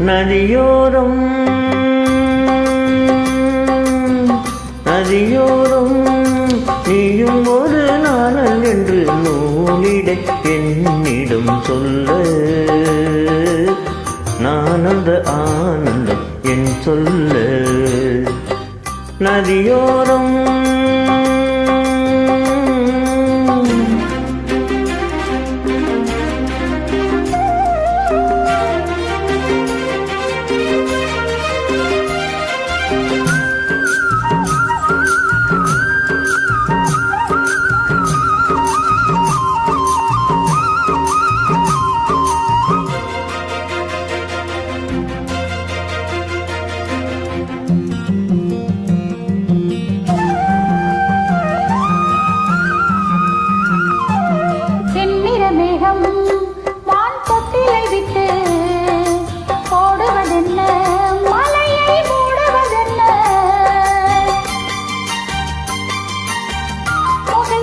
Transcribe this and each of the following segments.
நதியோரம் நதியோரம் நீயும் ஒரு நாணல் என்று நூலிட என்னிடம் சொல்ல. நானந்த ஆனந்தம் என் சொல்ல. நதியோரம்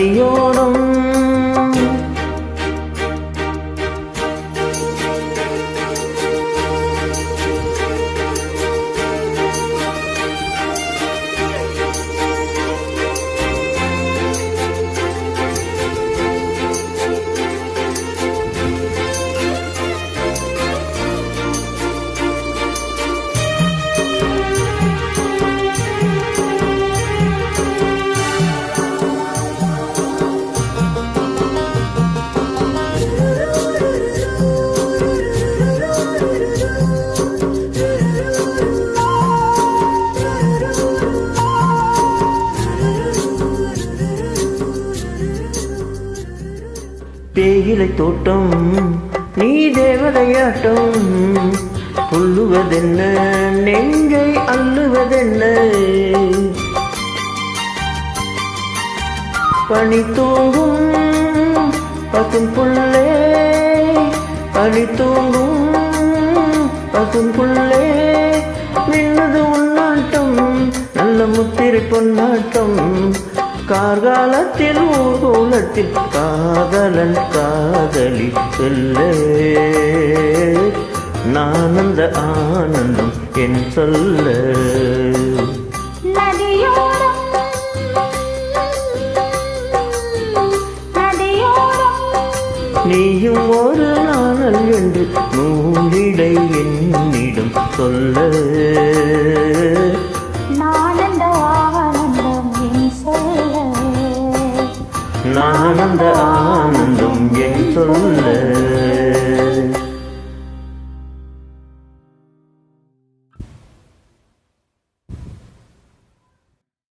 நதியோரம் தேயிலை தோட்டம் நீ தேவதையாட்டம். புல்லுவதென்ன நெஞ்சை அள்ளுவதென்ன. பனி தூங்கும் பசும் புள்ளே பனி தூங்கும் பசும் புள்ளே மின்னது உன்னாட்டம் நல்ல முத்திரை பொன்னாட்டம். கார்காலத்தில் ஊர்கோலத்தில் காதலன் காதலி சொல்ல. நான் அந்த ஆனந்தம் என் சொல்ல. நீயும் ஒரு நாணல் என்று நூலிடை என்னிடம் சொல்ல.